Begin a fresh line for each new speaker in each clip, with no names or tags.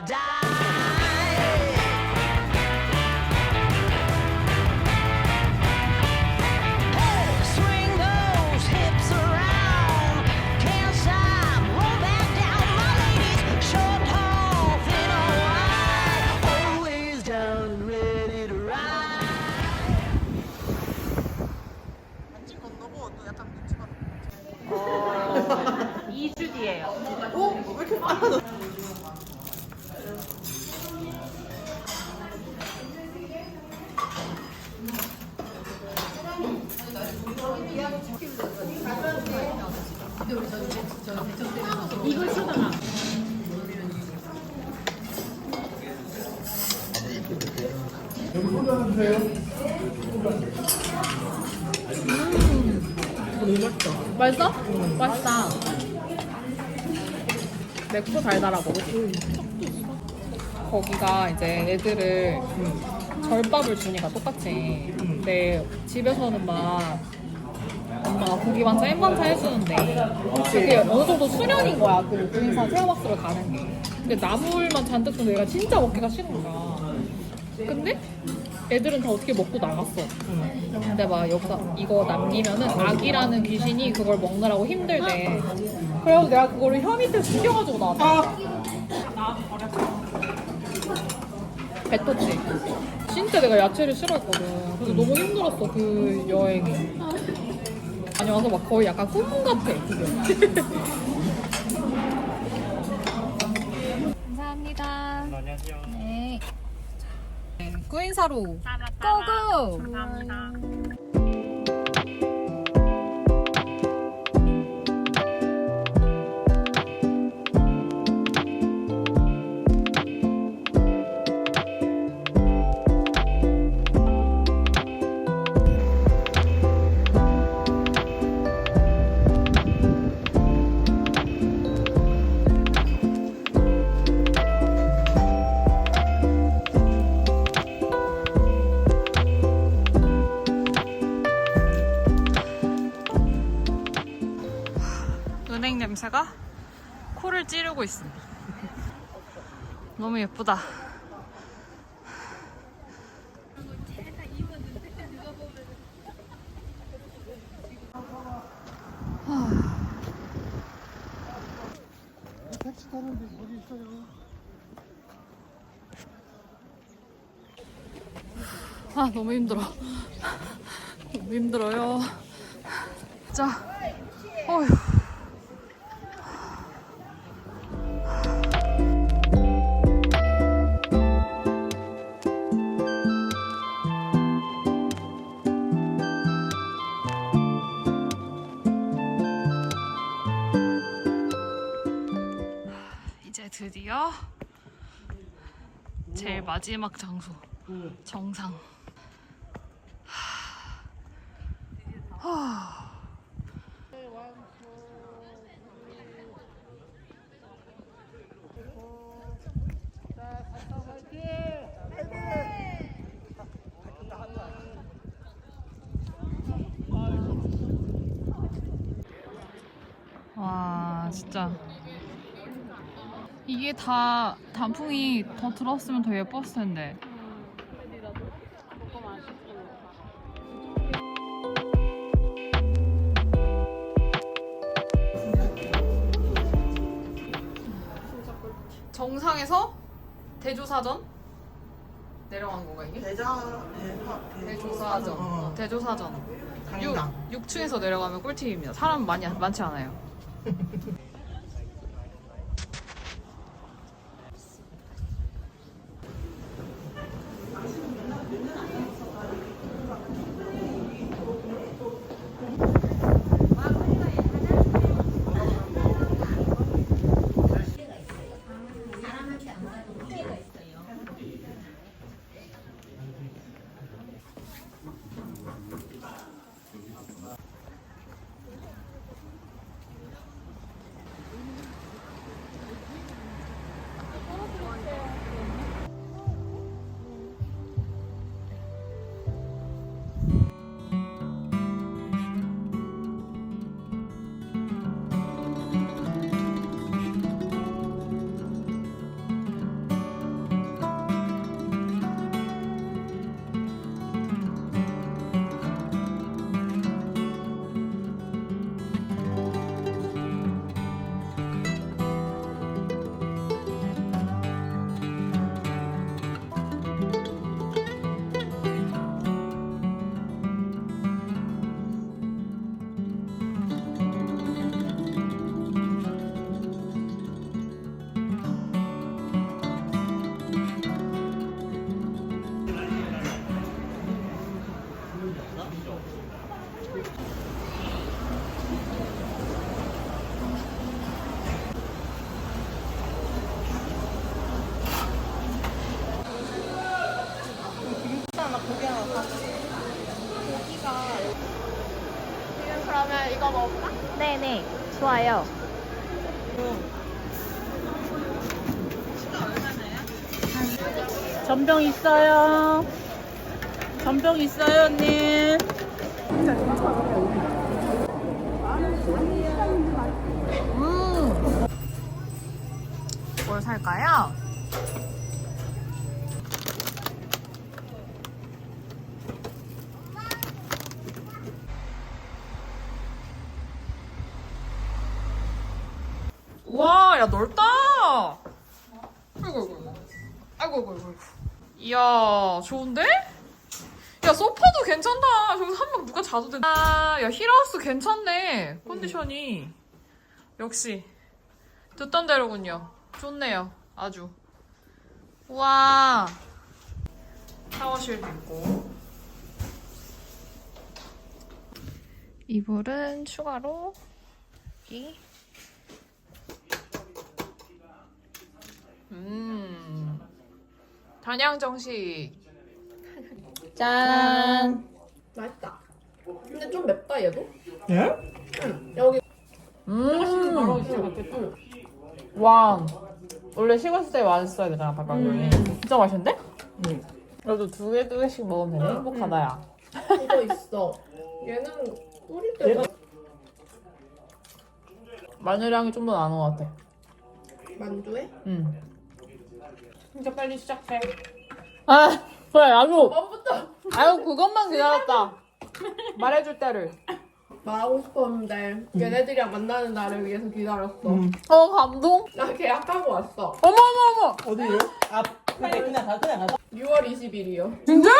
die.
이걸 쓰다가 맛있어? 맛있다. 맵고 달달하고. 거기가 이제 애들을 절밥을 주니까 똑같이. 근데 집에서는 막 엄마가 고기 반찬, 햄 반찬 해주는데 그게 어느 정도 수련인 거야. 그 구인산 체험학습을 가는 게. 근데 나물만 잔뜩 주는데 얘가 진짜 먹기가 싫은 거야. 근데 애들은 다 어떻게 먹고 나갔어. 근데 막 여기서 이거 남기면은 악이라는 귀신이 그걸 먹느라고 힘들대. 그래서 내가 그거를 혀 밑에 숨겨가지고 나왔다. 뱉었지. 진짜 내가 야채를 싫어했거든. 그래서 너무 힘들었어 그 여행이. 아니 와서 막 거의 약간 꿈 같아. 감사합니다.
안녕하세요.
네. 구인사로 고고. 은행 냄새가 코를 찌르고 있습니다. 너무 예쁘다.
택시 타는데 어디 있어요?
아 너무 힘들어. 너무 힘들어요. 자, 어휴. 드디어 제일 마지막 장소 정상. 와 진짜 이게 다 단풍이 더 들었으면 더 예뻤을 텐데 정상에서 대조사전 내려간 건가 이게?
대자 대사
대조사전
어.
어, 대조사전
강당.
6, 6층에서 내려가면 꿀팁입니다 사람 많이 많지 않아요
이거 먹을까?
네네 좋아요.
전병 있어요. 전병 있어요, 언니.
뭘 살까요? 와, 야 넓다. 아이고 아이고 이야 좋은데? 야 소파도 괜찮다. 저기서 한 명 누가 자도 된다. 아, 야 힐하우스 괜찮네. 컨디션이 역시 듣던 대로군요. 좋네요. 아주. 우와. 샤워실도 있고. 이불은 추가로 여기. 단양 정식. 짠.
맛있다. 근데 좀 맵다 얘도.
예?
여기
음. 와. 원래 식었을 때 맛있어야 되잖아, 닭강정이. 진짜 맛있는데?
응.
그래도 두 개, 두 개씩 먹으면 되네. 행복하다, 야.
이거 있어. 얘는 뿌릴 때
마늘향이 좀 더 나는 것 같아.
만두에
응.
진짜 빨리 시작해.
아, 그래, 아주.
뭐부터
아유, 그것만 기다렸다. 말해줄 때를.
말하고 싶었는데 얘네들이랑 만나는 날을 위해서 기다렸어.
음.
어, 감동?
나 계약하고 왔어.
어머머머!
어디요? 아, 근데 그냥 가, 그냥 가.
6월 20일이요.
진짜?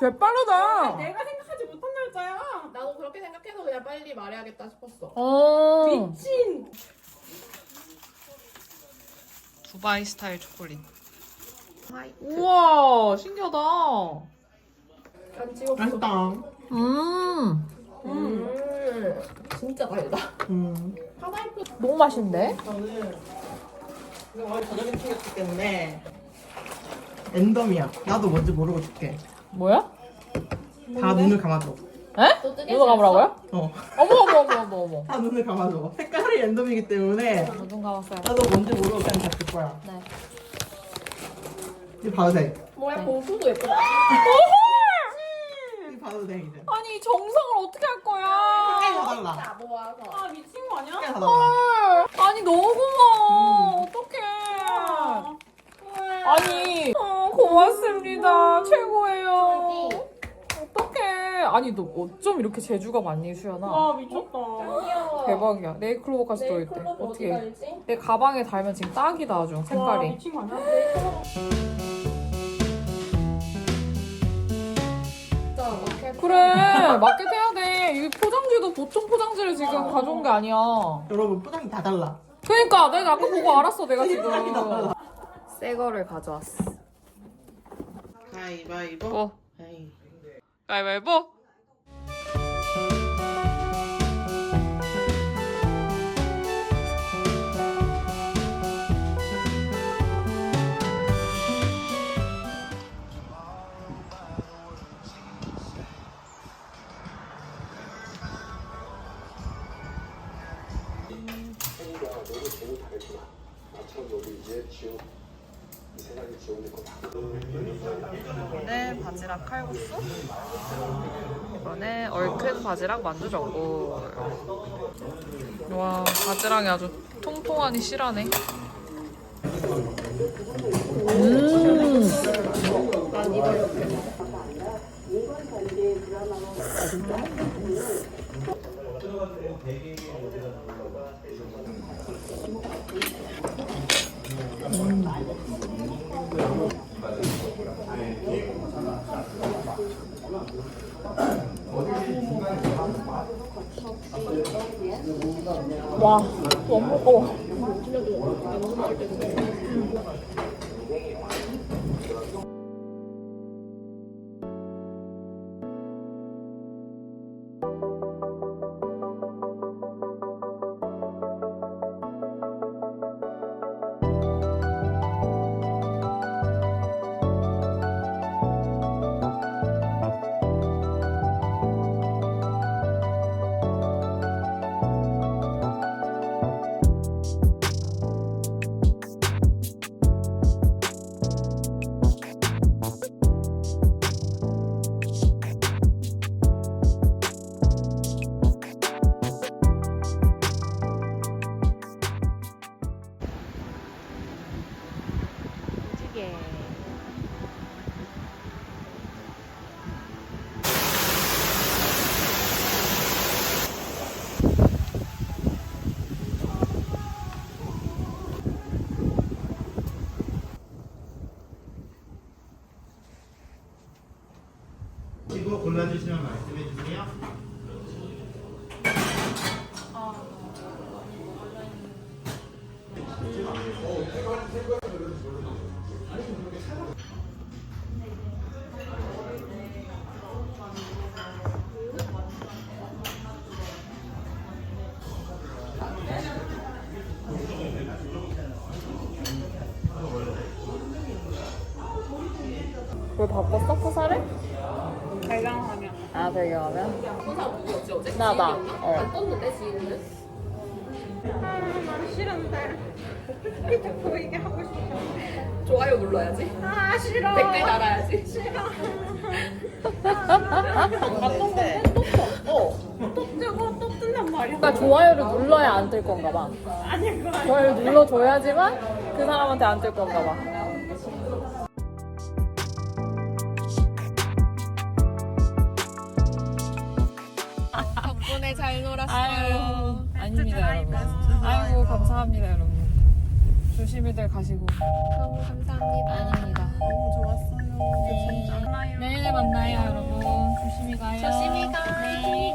개빠르다.
내가 생각하지 못한 날짜야.
나도 그렇게 생각해서 그냥 빨리 말해야겠다 싶었어.
어.
미친.
두바이 스타일 초콜릿. 우와, 신기하다.
안 찍었어.
맛있다.
음.
음, 진짜 달다.
음.
하나이프
너무 맛있는데?
저는 이거 원래 저녁에 챙겼기 때문에 랜덤이야. 나도 뭔지 모르고 줄게.
뭐야?
다 눈을 감아줘.
에?
또 뜨개
누가 감으라고요?
어.
어머, 어머, 어머, 어머, 어머.
다 눈을 감아줘. 색깔이 랜덤이기 때문에
눈 감았어요.
나도 뭔지 모르고 그냥 다줄 거야.
네.
이거 봐도 돼.
뭐야 봉투도 예쁘다.
이거 봐도 돼 이제.
아니, 정성을 어떻게 할 거야?
사달라.
다 모아서.
아 미친 거 아니야? 사달라.
헐. 아니, 너무 고마워. 어떡해. 아니, 어, 고맙습니다. 최고예요. 어떡해. 아니, 너 어쩜 이렇게 재주가 많니, 수연아?
아 미쳤다.
귀여워.
대박이야. 네이클로버까지
내일
들어있대.
어디
어떻게.
갈지?
내 가방에 달면 지금 딱이다, 아주. 색깔이.
미친 거 아니야?
그래, 마켓 해야 돼. 이 포장지도 보통 포장지를 지금 가져온 게 아니야.
여러분 포장이 다 달라.
그러니까 내가 아까 보고 알았어, 내가 지금. 새 거를 가져왔어.
가위바위보.
어.
가위.
가위바위보. 칼국수? 이번에 얼큰 바지락 만두 전골 와 바지락이 아주 통통하니 실하네. 음 와, 너무 무거워.
이거 골라주시면 말씀해 주세요.
왜 바꿨어? 포사를? 아 배경화면?
포사 누구였지 어제?
나다.
지인이었나?
어.
안 떴는데 지인은?
싫은데 자꾸 보이게 하고 싶어
좋아요 눌러야지.
아 싫어
댓글 달아야지.
싫어
갔던 건데 떴어.
또 뜨고 또 뜬단 말이야
그러니까 좋아요를 눌러야 안 뜰 건가 봐.
아니 그거 아니야
좋아요를 눌러줘야지만 그 사람한테 안 뜰 건가 봐.
잘 놀았어요.
아유, 아닙니다, 여러분. 아이고, 감사합니다, 여러분. 조심히들 가시고.
너무 감사합니다.
아닙니다.
너무 좋았어요
내년에 만나요, 여러분. 조심히 가요.
조심히 가.
네.